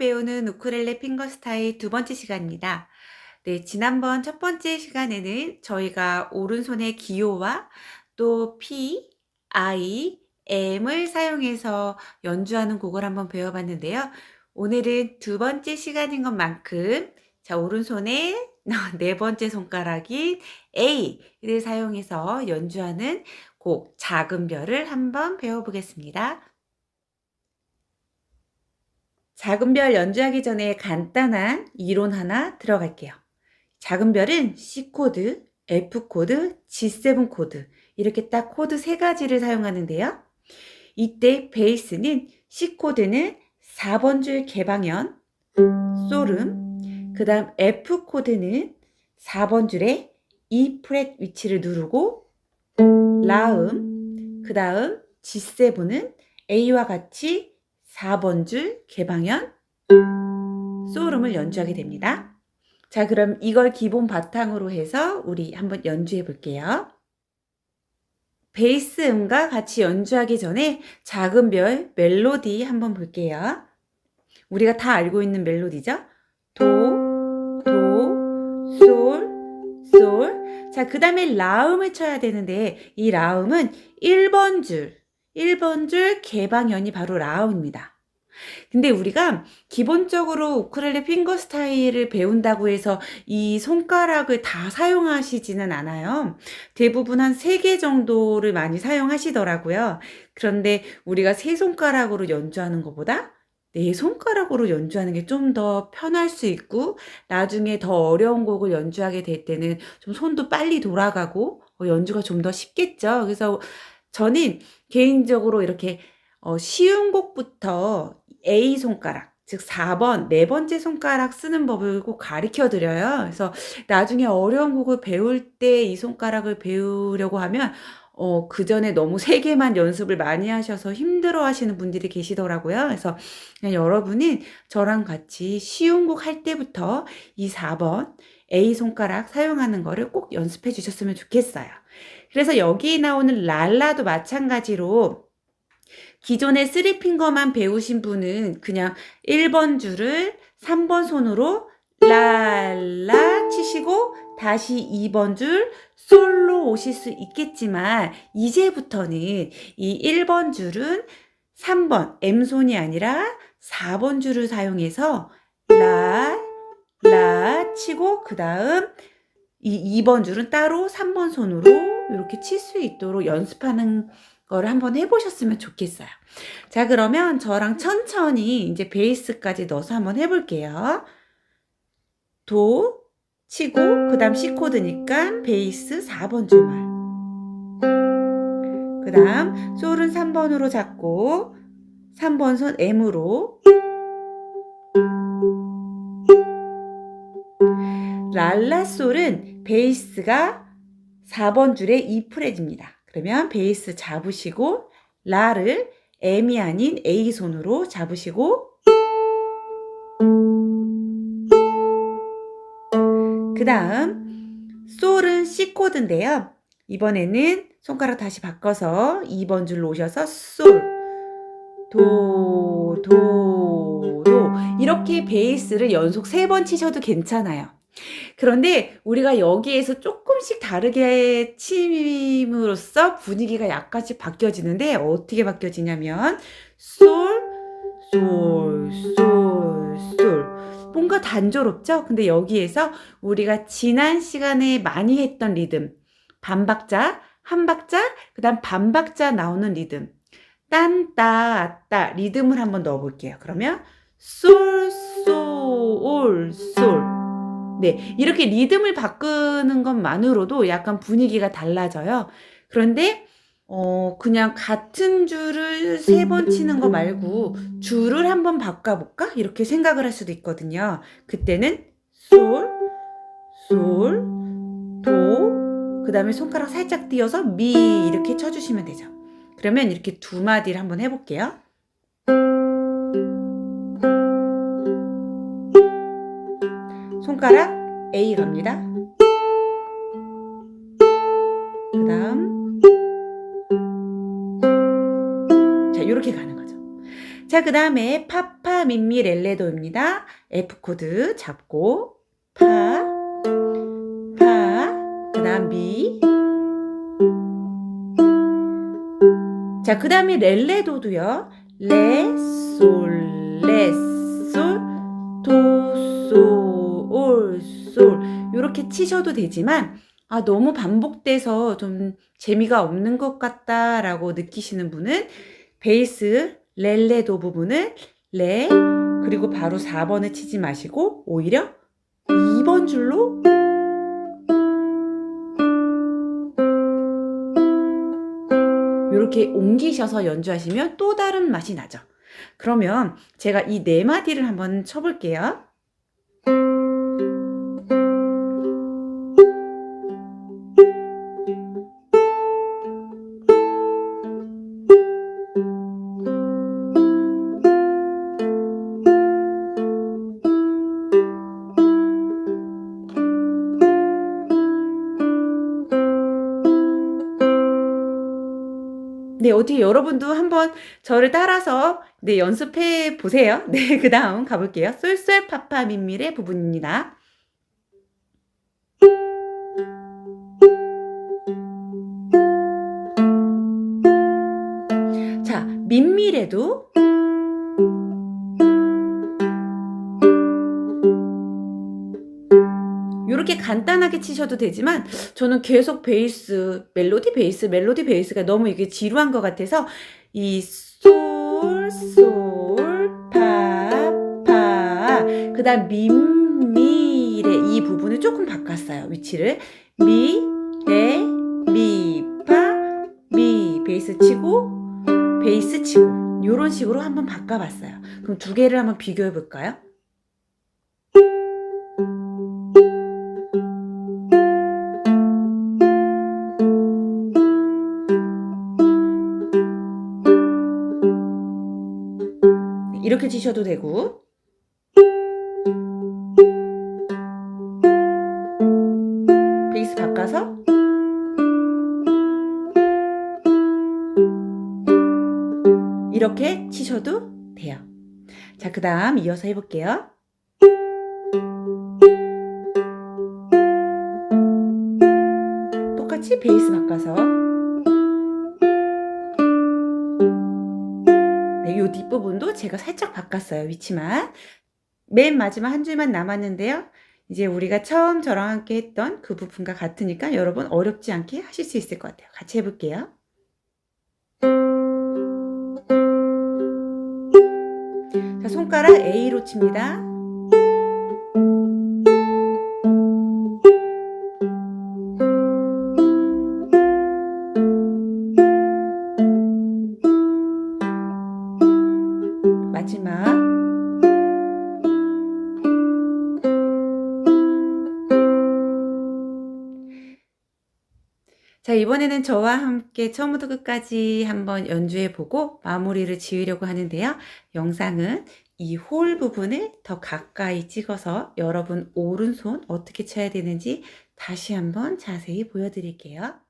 배우는 우쿨렐레 핑거스타일 두 번째 시간입니다. 네, 지난번 첫 번째 시간에는 저희가 오른손의 기호와 또 P, I, M을 사용해서 연주하는 곡을 한번 배워봤는데요. 오늘은 두 번째 시간인 것만큼 자, 오른손에 네 번째 손가락인 A를 사용해서 연주하는 곡 작은 별을 한번 배워보겠습니다. 작은 별 연주하기 전에 간단한 이론 하나 들어갈게요. 작은 별은 C 코드, F 코드, G7 코드 이렇게 딱 코드 세 가지를 사용하는데요. 이때 베이스는 C 코드는 4번 줄 개방현, 솔음, 그 다음 F 코드는 4번 줄에 E 프렛 위치를 누르고 라음, 그 다음 G7은 A와 같이 4번 줄 개방현 소름을 연주하게 됩니다. 자, 그럼 이걸 기본 바탕으로 해서 우리 한번 연주해 볼게요. 베이스 음과 같이 연주하기 전에 작은 별 멜로디 한번 볼게요. 우리가 다 알고 있는 멜로디죠? 도, 도, 솔, 솔. 자, 그 다음에 라음을 쳐야 되는데 이 라음은 1번 줄, 1번 줄 개방현이 바로 라움입니다. 근데 우리가 기본적으로 우크렐레 핑거 스타일을 배운다고 해서 이 손가락을 다 사용하시지는 않아요. 대부분 한세개 정도를 많이 사용하시더라고요. 그런데 우리가 세 손가락으로 연주하는 것보다 네 손가락으로 연주하는 게 좀 더 편할 수 있고 나중에 더 어려운 곡을 연주하게 될 때는 좀 손도 빨리 돌아가고 어, 연주가 좀 더 쉽겠죠. 그래서 저는 개인적으로 이렇게 어, 쉬운 곡부터 A 손가락, 즉 4번, 네 번째 손가락 쓰는 법을 꼭 가르쳐 드려요. 그래서 나중에 어려운 곡을 배울 때 이 손가락을 배우려고 하면 어, 그 전에 너무 세 개만 연습을 많이 하셔서 힘들어 하시는 분들이 계시더라고요. 그래서 여러분은 저랑 같이 쉬운 곡 할 때부터 이 4번 A 손가락 사용하는 거를 꼭 연습해 주셨으면 좋겠어요. 그래서 여기 나오는 랄라도 마찬가지로 기존에 쓰리핑거만 배우신 분은 그냥 1번 줄을 3번 손으로 랄라 치시고 다시 2번 줄 솔로 오실 수 있겠지만 이제부터는 이 1번 줄은 3번 M손이 아니라 4번 줄을 사용해서 라, 라 치고 그 다음 이 2번 줄은 따로 3번 손으로 이렇게 칠 수 있도록 연습하는 거를 한번 해보셨으면 좋겠어요. 자, 그러면 저랑 천천히 이제 베이스까지 넣어서 한번 해볼게요. 도 치고, 그 다음 C 코드니까 베이스 4번 줄만. 그 다음 솔은 3번으로 잡고, 3번 손 M으로. 랄라 솔은 베이스가 4번 줄에 E 프렛입니다. 그러면 베이스 잡으시고 라를 M이 아닌 A 손으로 잡으시고 그 다음 솔은 C 코드인데요. 이번에는 손가락 다시 바꿔서 2번 줄로 오셔서 솔, 도, 도, 도 이렇게 베이스를 연속 3번 치셔도 괜찮아요. 그런데 우리가 여기에서 조금씩 다르게 침으로써 분위기가 약간씩 바뀌어지는데 어떻게 바뀌어지냐면 솔, 솔, 솔, 솔. 뭔가 단조롭죠? 근데 여기에서 우리가 지난 시간에 많이 했던 리듬 반박자, 한 박자, 그 다음 반박자 나오는 리듬 딴, 따, 따 리듬을 한번 넣어볼게요. 그러면 솔, 솔, 솔 네, 이렇게 리듬을 바꾸는 것만으로도 약간 분위기가 달라져요. 그런데 어, 그냥 같은 줄을 세 번 치는 거 말고 줄을 한번 바꿔볼까? 이렇게 생각을 할 수도 있거든요. 그때는 솔, 솔, 도, 그 다음에 손가락 살짝 띄어서 미 이렇게 쳐주시면 되죠. 그러면 이렇게 두 마디를 한번 해볼게요. 손가락 A 갑니다. 그 다음 자 이렇게 가는 거죠. 자 그 다음에 파파 파, 민미, 렐레도입니다. F 코드 잡고 파, 파, 그 다음 미. 자, 그 다음에 렐레도도요. 레, 솔, 레, 솔, 도, 솔, 올, 솔. 요렇게 치셔도 되지만, 아, 너무 반복돼서 좀 재미가 없는 것 같다라고 느끼시는 분은 베이스 렐레도 부분을 레, 그리고 바로 4번을 치지 마시고, 오히려 2번 줄로 이렇게 옮기셔서 연주하시면 또 다른 맛이 나죠. 그러면 제가 이 네 마디를 한번 쳐볼게요. 어떻게 여러분도 한번 저를 따라서 네, 연습해 보세요. 네, 그 다음 가볼게요. 쏠쏠 파파 민밀의 부분입니다. 자, 민밀에도 이렇게 간단하게 치셔도 되지만 저는 계속 베이스 멜로디 베이스 멜로디 베이스가 너무 이게 지루한 것 같아서 이 솔 솔 파 파 그 다음 민 미의 이 부분을 조금 바꿨어요 위치를 미 레 미 파 미 베이스 치고 베이스 치고 이런 식으로 한번 바꿔봤어요 그럼 두 개를 한번 비교해 볼까요? 이렇게 치셔도 되고 베이스 바꿔서 이렇게 치셔도 돼요. 자, 그 다음 이어서 해볼게요. 똑같이 베이스 바꿔서 네, 요 뒷부분도 제가 살짝 바꿨어요. 위치만. 맨 마지막 한 줄만 남았는데요. 이제 우리가 처음 저랑 함께 했던 그 부분과 같으니까 여러분 어렵지 않게 하실 수 있을 것 같아요. 같이 해볼게요. 자, 손가락 A로 칩니다. 마지막 자, 이번에는 저와 함께 처음부터 끝까지 한번 연주해 보고 마무리를 지으려고 하는데요. 영상은 이 홀 부분을 더 가까이 찍어서 여러분 오른손 어떻게 쳐야 되는지 다시 한번 자세히 보여드릴게요.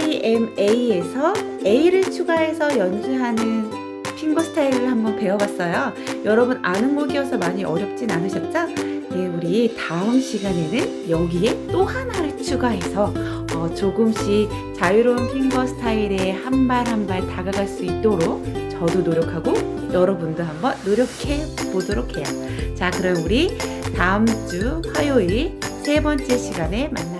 오늘은 PIMA에서 A를 추가해서 연주하는 핑거 스타일을 한번 배워봤어요. 여러분 아는 곡이어서 많이 어렵진 않으셨죠? 네, 우리 다음 시간에는 여기에 또 하나를 추가해서 어, 조금씩 자유로운 핑거 스타일에 한 발 한 발 다가갈 수 있도록 저도 노력하고 여러분도 한번 노력해 보도록 해요. 자, 그럼 우리 다음 주 화요일 세 번째 시간에 만나